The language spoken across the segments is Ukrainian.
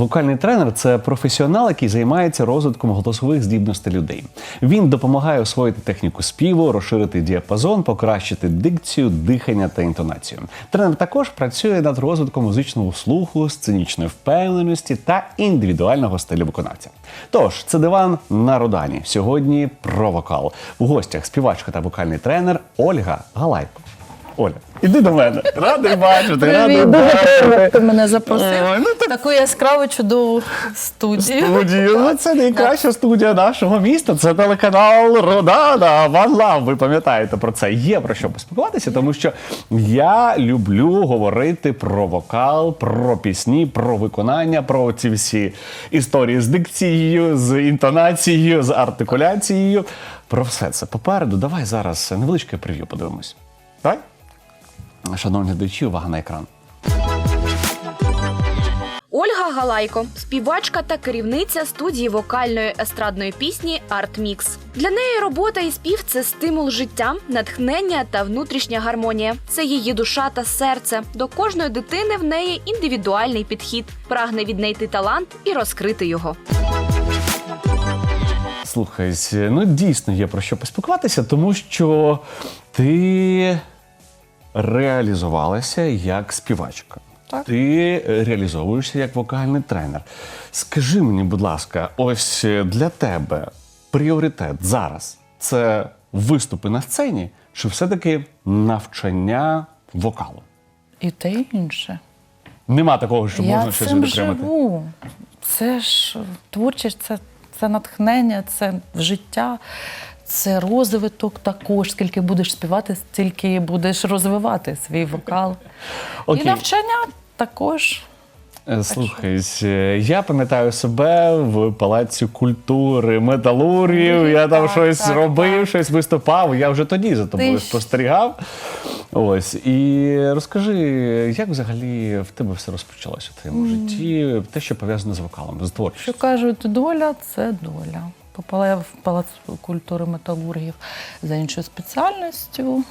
Вокальний тренер це професіонал, який займається розвитком голосових здібностей людей. Він допомагає освоїти техніку співу, розширити діапазон, покращити дикцію, дихання та інтонацію. Тренер також працює над розвитком музичного слуху, сценічної впевненості та індивідуального стилю виконавця. Тож це диван на Рудані. Сьогодні про вокал. У гостях співачка та вокальний тренер Ольга Галайко. Оля, іди до мене. Радий бачити, радий Привіт, дуже бачити. ти мене запросив. Ой, ну так Таку яскраву чудову студію. студію. Ну, це найкраща студія нашого міста. Це телеканал Родана. One Love. Ви пам'ятаєте про це? Є про що поспілкуватися, тому що я люблю говорити про вокал, про пісні, про виконання, про ці всі історії з дикцією, з інтонацією, з артикуляцією. Про все це попереду. Давай зараз невеличке прев'ю подивимось. Так? Шановні глядачі, увага на екран. Ольга Галайко, співачка та керівниця студії вокальної естрадної пісні «Артмікс». Для неї робота і спів це стимул життя, натхнення та внутрішня гармонія. Це її душа та серце. До кожної дитини в неї індивідуальний підхід, прагне віднайти талант і розкрити його. Слухай, ну дійсно є про що поспілкуватися, тому що ти реалізувалася як співачка. Так. Ти реалізовуєшся як вокальний тренер. Скажи мені, будь ласка, ось для тебе пріоритет зараз це виступи на сцені, чи все-таки навчання вокалу? І те і інше. Нема такого, що можна щось відокремити. живу. Це ж творчість, це, це натхнення, це життя, це розвиток також. Скільки будеш співати, стільки будеш розвивати свій вокал. Окей. І навчання також. Е, Слухай, е, я пам'ятаю себе в палаці культури, металургів. Я там Так, щось так, робив, так. щось виступав. Я вже тоді за тобою ж- спостерігав. Ось і розкажи, як взагалі в тебе все розпочалося в твоєму житті? Те, що пов'язане з вокалом, з Що кажуть, доля це доля. Попала я в палац культури металургів за іншою спеціальністю.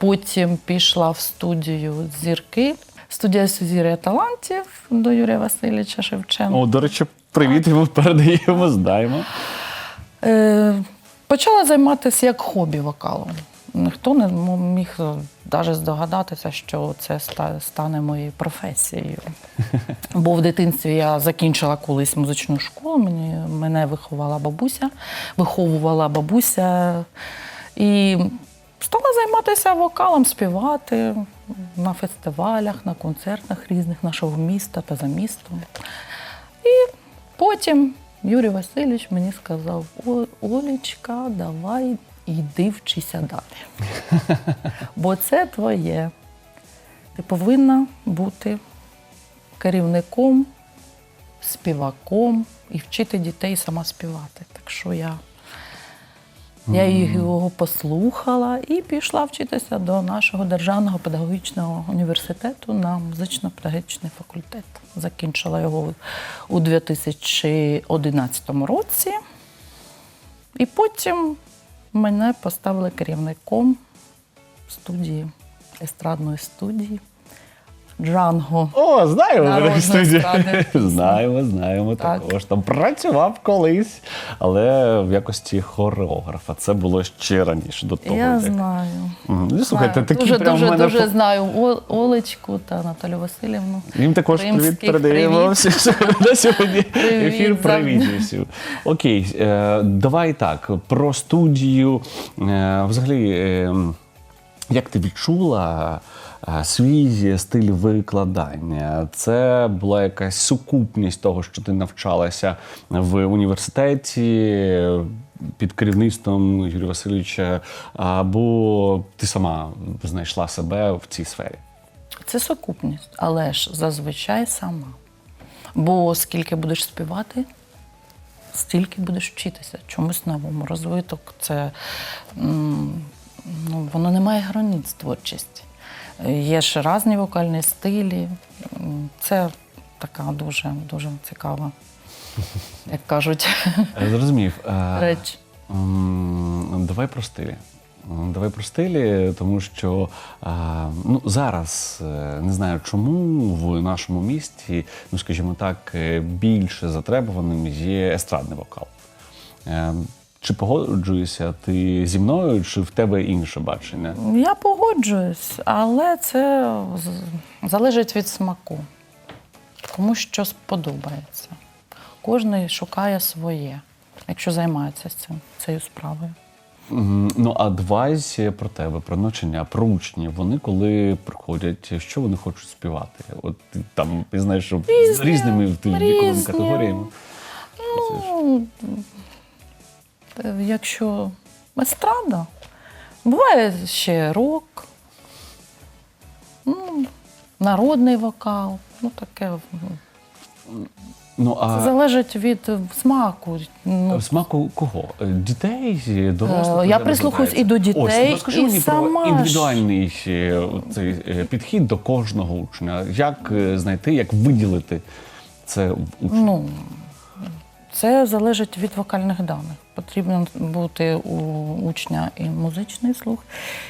Потім пішла в студію зірки. Студія Сузір'я талантів до Юрія Васильовича Шевченка. О, до речі, привіт йому передаємо, знаємо. Е, почала займатися як хобі вокалом. Ніхто не міг навіть здогадатися, що це стане моєю професією. Бо в дитинстві я закінчила колись музичну школу, мені, мене виховала бабуся, виховувала бабуся. І стала займатися вокалом, співати на фестивалях, на концертах різних нашого міста та за містом. І потім Юрій Васильович мені сказав: «О, Олечка, давай йди вчися далі. Бо це твоє. Ти повинна бути керівником, співаком і вчити дітей сама співати. Так що я, я його послухала і пішла вчитися до нашого державного педагогічного університету на музично-педагогічний факультет. Закінчила його у 2011 році. І потім мене поставили керівником студії, естрадної студії Джанго. О, знаємо ми студію. Знаємо, знаємо Так. також. Там працював колись, але в якості хореографа. Це було ще раніше до того. Я як- знаю. Мгм. Ну, слухайте, такі дуже, прям дуже, мене дуже знаю О- Олечку та Наталю Васильівну. Їм також привіт передаємо на сьогодні. Привіт, Ефір привіт. Окей, е, давай так. Про студію. Е, взагалі, е, як ти відчула свій стиль викладання? Це була якась сукупність того, що ти навчалася в університеті. Під керівництвом Юрія Васильовича, або ти сама знайшла себе в цій сфері? Це сукупність, але ж зазвичай сама. Бо скільки будеш співати, стільки будеш вчитися чомусь новому. Розвиток це ну, воно не має границь творчості. Є ж різні вокальні стилі. Це така дуже, дуже цікава, як кажуть, Е, Зрозумів. Е, реч. Давай про стилі. Давай про стилі, тому що ну, зараз е, не знаю чому в нашому місті, ну скажімо так, е, більше затребуваним є естрадний вокал. Е, Чи погоджуєшся ти зі мною, чи в тебе інше бачення? Я погоджуюсь, але це залежить від смаку. Кому що сподобається. Кожен шукає своє, якщо займається цим, цією справою. Ну, адвайс про тебе, про навчання, про учнів. Вони коли приходять, що вони хочуть співати? От там ти знаєш, що з різними віковими різні. категоріями. Ну, е, якщо естрада, буває ще рок, ну, народний вокал, ну таке. ну, Ну Це залежить від е, смаку. Ну, смаку кого? Е, Дітей, дорослих? Е, я прислухаюсь і до дітей, Ось, розкажи і мені сама про індивідуальний е, цей е, підхід до кожного учня. Як е, знайти, як виділити це в? Ну, це залежить від вокальних даних. Потрібно бути у учня і музичний слух,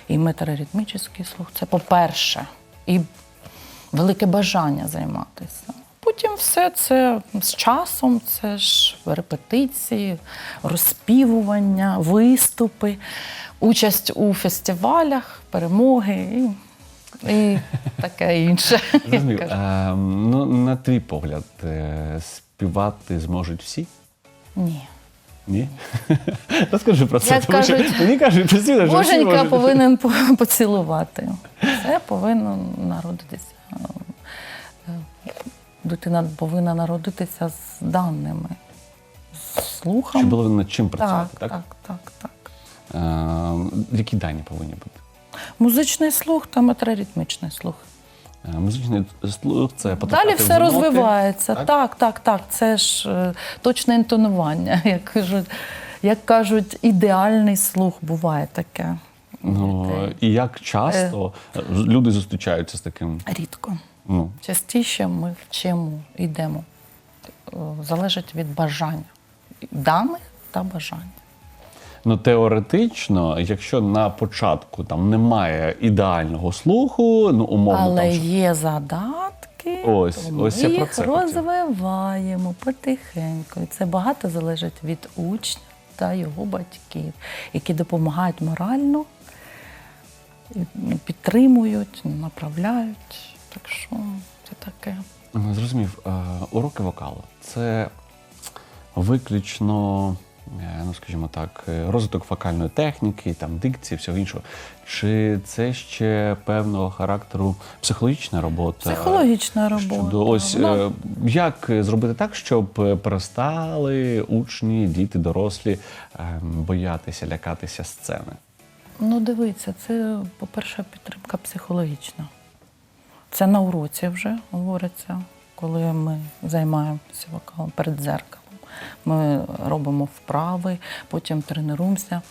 і метроритмічний слух. Це по-перше, і велике бажання займатися. Потім все це з часом, це ж репетиції, розспівування, виступи, участь у фестивалях, перемоги і, і таке інше. Розумію. Кажу. Е, ну, на твій погляд, е, співати зможуть всі? Ні. Ні? Розкажи про це. Як тому що мені кажуть постійно, що всі Боженька можуть. повинен по- поцілувати. Це повинно народитися. е, Дитина повинна народитися з даними, з слухом. Щоб було над чим так, працювати, так, так? так, так, Е, які дані повинні бути? Музичний слух та метроритмічний слух. Е, Музичний слух це потрапляти Далі в все ноти, розвивається. так? Так, так, так. Це ж е, точне інтонування. Як кажуть, як кажуть, ідеальний слух буває таке. Ну, і як часто Е. люди зустрічаються з таким? Рідко. Ну, Частіше ми вчимо, йдемо. Залежить від бажання, даних та бажання. Ну теоретично, якщо на початку там немає ідеального слуху, ну умовно Але там, що- є задатки, Ось, то ось я про їх це хотів. розвиваємо потихеньку. І це багато залежить від учня та його батьків, які допомагають морально, ну, підтримують, направляють. Так що це таке. Зрозумів, Е, уроки вокалу це виключно, ну скажімо так, е, розвиток вокальної техніки, там дикції, всього іншого. Чи це ще певного характеру психологічна робота? Психологічна робота. Щодо ось е, як зробити так, щоб е, перестали учні, діти, дорослі е, боятися, лякатися сцени? Ну, дивіться, це, по-перше, підтримка психологічна. Це на уроці вже говориться, коли ми займаємося вокалом перед дзеркалом. Ми робимо вправи, потім тренуємося.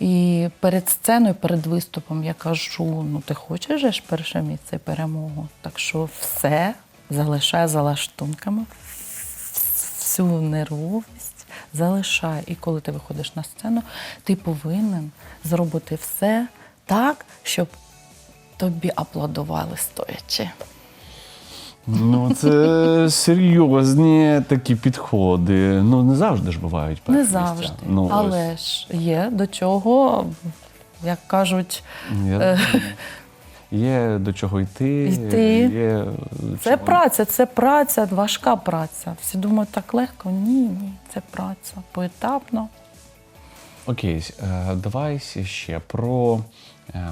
І перед сценою, перед виступом я кажу: ну ти хочеш ж перше місце перемогу. Так що все залишай за лаштунками, всю нервовість залишай. І коли ти виходиш на сцену, ти повинен зробити все так, щоб тобі аплодували стоячи. Ну, це серйозні такі підходи. Ну, не завжди ж бувають перші Не місця. завжди. Ну, ось. Але ж є до чого, як кажуть, Я Е. Є до чого йти. Йти. Є це чого- праця, це праця, важка праця. Всі думають, так легко. Ні, ні, це праця поетапно. Окей, е, давай ще про е,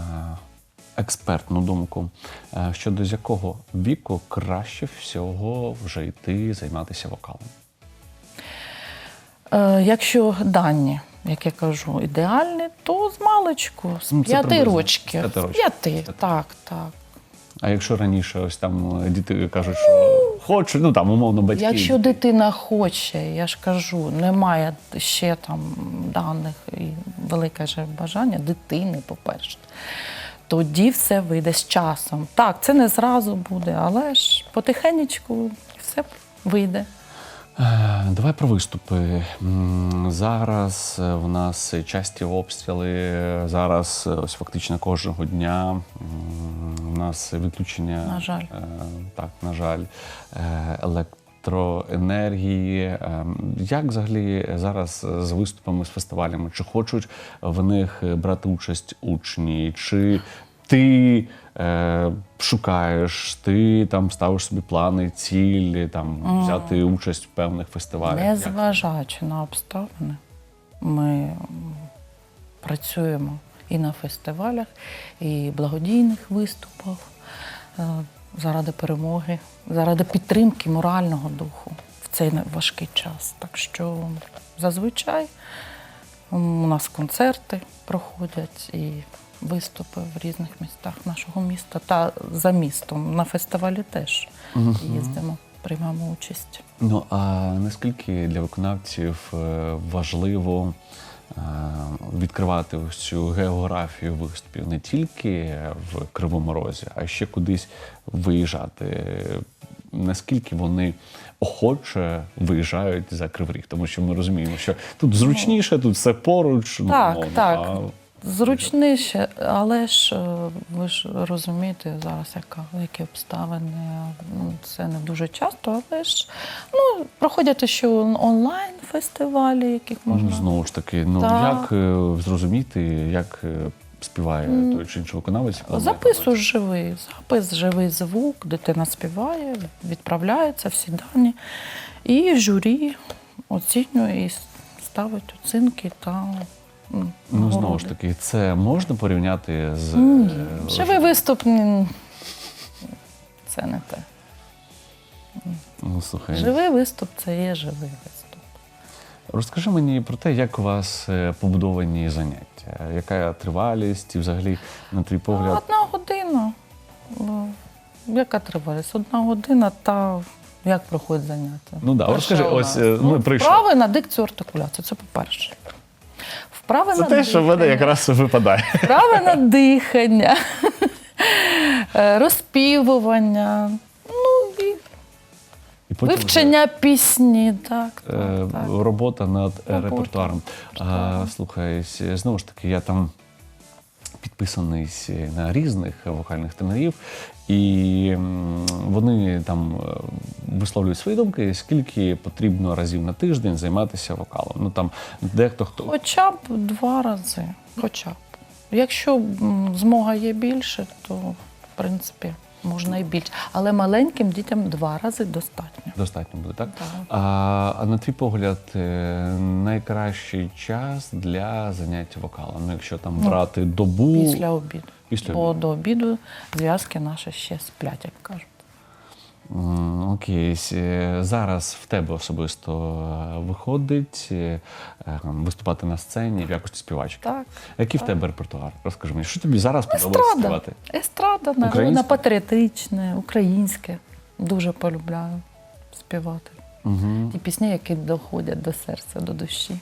експертну думку. Е, Щодо з якого віку краще всього вже йти займатися вокалом? Е, якщо дані, як я кажу, ідеальні, то з маличку, з Ну, п'яти рочків. з п'яти так, так. А якщо раніше ось там е, діти кажуть, що хочу, ну там умовно батьки. Якщо дитина хоче, я ж кажу, немає ще там даних і велике же бажання дитини, по-перше, тоді все вийде з часом. Так, це не зразу буде, але ж потихенечку все вийде. Е, Давай про виступи. Зараз е, в нас часті обстріли. Зараз е, ось фактично кожного дня у нас відключення. На жаль. Так, на жаль, е, електроенергії. Е, Як взагалі зараз з виступами з фестивалями? Чи хочуть в них брати участь учні? Чи ти е, шукаєш, ти там ставиш собі плани, цілі, там взяти участь в певних фестивалях? Незважаючи на обставини, ми працюємо і на фестивалях, і благодійних виступах е, заради перемоги, заради підтримки морального духу в цей важкий час. Так що зазвичай у нас концерти проходять і виступи в різних містах нашого міста та за містом. На фестивалі теж їздимо, приймаємо участь. Ну а наскільки для виконавців е, важливо відкривати ось цю географію виступів не тільки в Кривому Розі, а ще кудись виїжджати? Наскільки вони охоче виїжджають за Кривріг, Тому що ми розуміємо, що тут зручніше, тут все поруч. Так, ну, так. а Зручніше, але ж е, ви ж розумієте зараз, яка, які обставини. Ну, Це не дуже часто, але ж ну, проходять ще онлайн фестивалі, яких Ну, можна. знову ж таки, ну Так. як е, зрозуміти, як е, співає той чи інший виконавець? Записуєш живий запис, живий звук, дитина співає, відправляється всі дані. І журі оцінює і ставить оцінки та Ну, знову ж таки, це можна порівняти з Ні. е, Живий виступ ні, це не те. Ну, слухай, Живий виступ це є живий виступ. розкажи мені про те, як у вас е, побудовані заняття, яка тривалість і взагалі, на твій погляд, Одна година. Ну, Яка тривалість? Одна година та як проходять заняття? Ну да, розкажи, ось, е, ми прийшли. Вправи на дикцію артикуляцію, це по-перше. Вправи це на те, що в мене якраз випадає. Вправи на дихання, е, розпівування, ну і І потім вже, вивчення пісні. Так, е, так, так. робота над е, Робота репертуаром. А, слухай, знову ж таки, я там підписаний на різних вокальних тренерів, і вони там е, висловлюють свої думки, скільки потрібно разів на тиждень займатися вокалом. Ну там дехто хто Хоча б два рази. Хоча б. Якщо змога є більше, то в принципі можна і більше. Але маленьким дітям два рази достатньо. достатньо буде, так? Так. А, а на твій погляд, е, найкращий час для заняття вокалом? Ну, якщо там Ну, брати добу Після обіду. Після Бо обіду. до обіду зв'язки наші ще сплять, як кажуть. Окей, зараз в тебе особисто е, виходить е, е, виступати на сцені в якості співачки. Так. Який в тебе репертуар? Розкажи мені, що тобі зараз подобається Естрада. співати? Естрада, народна, патріотичне, українське. Дуже полюбляю співати. Угу. Ті пісні, які доходять до серця, до душі.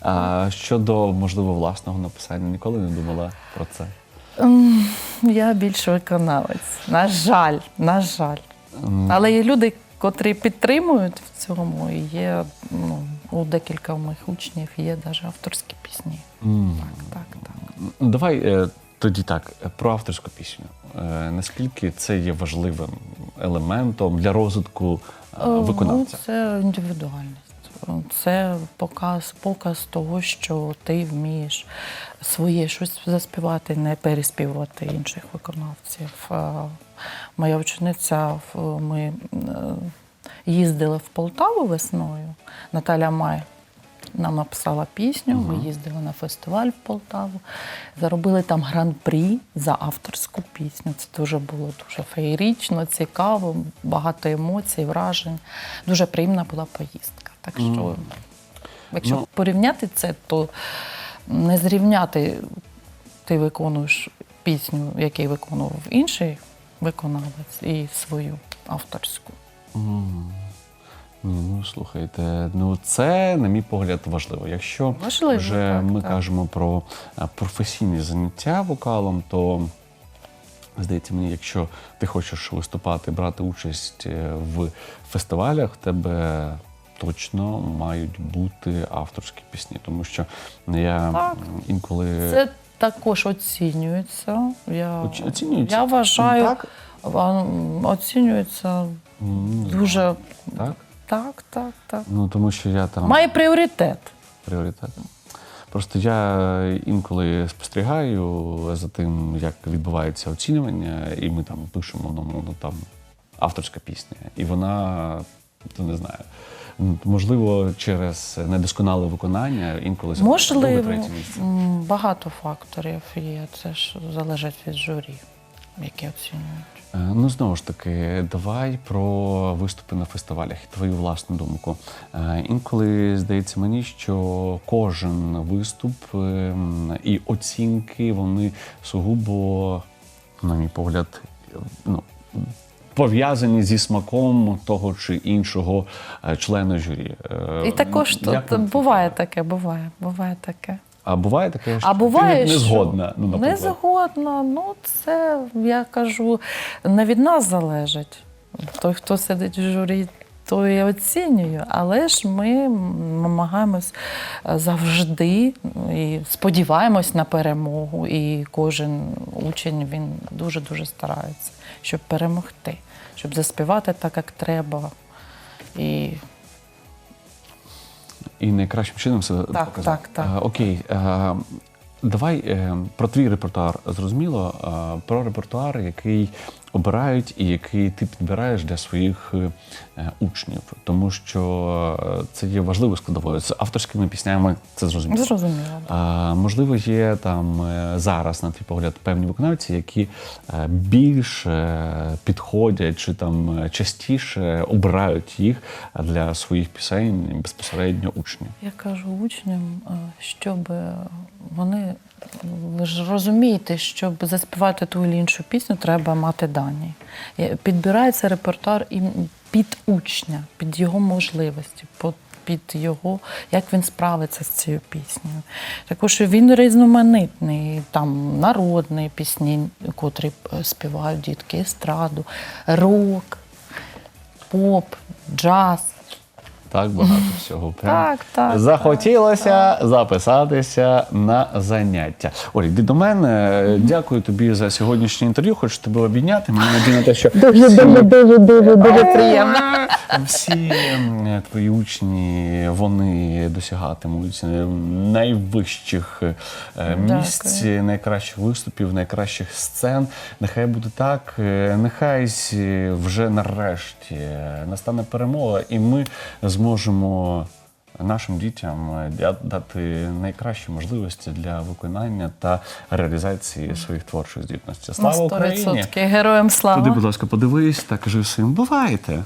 А щодо, можливо, власного написання, ніколи не думала про це. Ем, Я більше виконавець. На жаль, на жаль. Але є люди, котрі підтримують в цьому. І є ну, у декілька моїх учнів є навіть авторські пісні. Так, так, так. Ну, Давай е, тоді так е, про авторську пісню. Е, Наскільки це є важливим елементом для розвитку е, виконавця? Ну, це індивідуальність. Це показ, показ того, що ти вмієш своє щось заспівати, не переспівувати інших виконавців. Моя учениця, ми е, їздили в Полтаву весною. Наталя Май нам написала пісню. Ми їздили на фестиваль в Полтаву, заробили там гран-прі за авторську пісню. Це дуже було дуже феєрично, цікаво, багато емоцій, вражень. Дуже приємна була поїздка. Так що, якщо Ну. порівняти це, то не зрівняти ти виконуєш пісню, яку виконував інший виконавець, і свою авторську. М. Ні, ну слухайте, ну це, на мій погляд, важливо. Якщо Важливо, вже так, ми так. кажемо про професійні заняття вокалом, то Здається мені, якщо ти хочеш виступати, брати участь е, в фестивалях, тебе точно мають бути авторські пісні, тому що я Так. інколи Це також оцінюється. Я, Оці- оцінюється? я вважаю, Так? оцінюється М, дуже так. так, так, так. Ну тому що я там Має пріоритет. пріоритет. Просто я інколи спостерігаю за тим, як відбувається оцінювання, і ми там пишемо ну, ну там авторська пісня, і вона то не знаю. Можливо, через недосконале виконання інколи Можливо, третє місце. багато факторів є. Це ж залежить від журі, які оцінюють. Е, Ну, знову ж таки, давай про виступи на фестивалях і твою власну думку. Е, Інколи здається мені, що кожен виступ ем, і оцінки вони сугубо, на мій погляд, е, ну. Пов'язані зі смаком того чи іншого е, члена журі. Е, І також як тут буває таке, буває, буває таке. А буває таке, що А буває, ти не що згодна. Ну, не згодна. Ну, це я кажу, не від нас залежить. Той, хто сидить в журі, той і оцінює. Але ж ми намагаємось е, завжди і сподіваємось на перемогу. І кожен учень він дуже дуже старається, щоб перемогти, щоб заспівати так, як треба. І І найкращим чином себе Так, показати. так, так. Е, окей. А, давай е, про твій репертуар зрозуміло. А, про репертуар, який обирають і який ти підбираєш для своїх е, учнів. Тому що е, це є важливою складовою. З авторськими піснями це зрозуміло. зрозуміло. А, можливо, є там е, зараз, на твій погляд, певні виконавці, які е, більш е, підходять чи там частіше обирають їх для своїх пісень безпосередньо учнів. Я кажу учням, щоб вони ви ж розумієте, щоб заспівати ту чи іншу пісню, треба мати дані. Е, Підбирається репертуар і під учня, під його можливості, під його, як він справиться з цією піснею. Також він різноманітний, там народні пісні, котрі е, співають дітки, естраду, рок, поп, джаз. Так багато всього. Прям Так, так, Захотілося записатися на заняття. Оль, йди до мене. Дякую тобі за сьогоднішнє інтерв'ю. Хочу тебе обійняти. Мені надію на те, що Дуже, дуже, дуже, дуже, дуже приємно. всі твої учні вони досягатимуть е, найвищих е, місць, найкращих виступів, найкращих сцен. Нехай буде так. Е, Нехай вже нарешті настане перемога, і ми зможемо. Нашим дітям дати найкращі можливості для виконання та реалізації своїх творчих здібностей. Слава Україні! 100%. Героям слава. Туди, будь ласка, подивись та кажи всім, бувайте!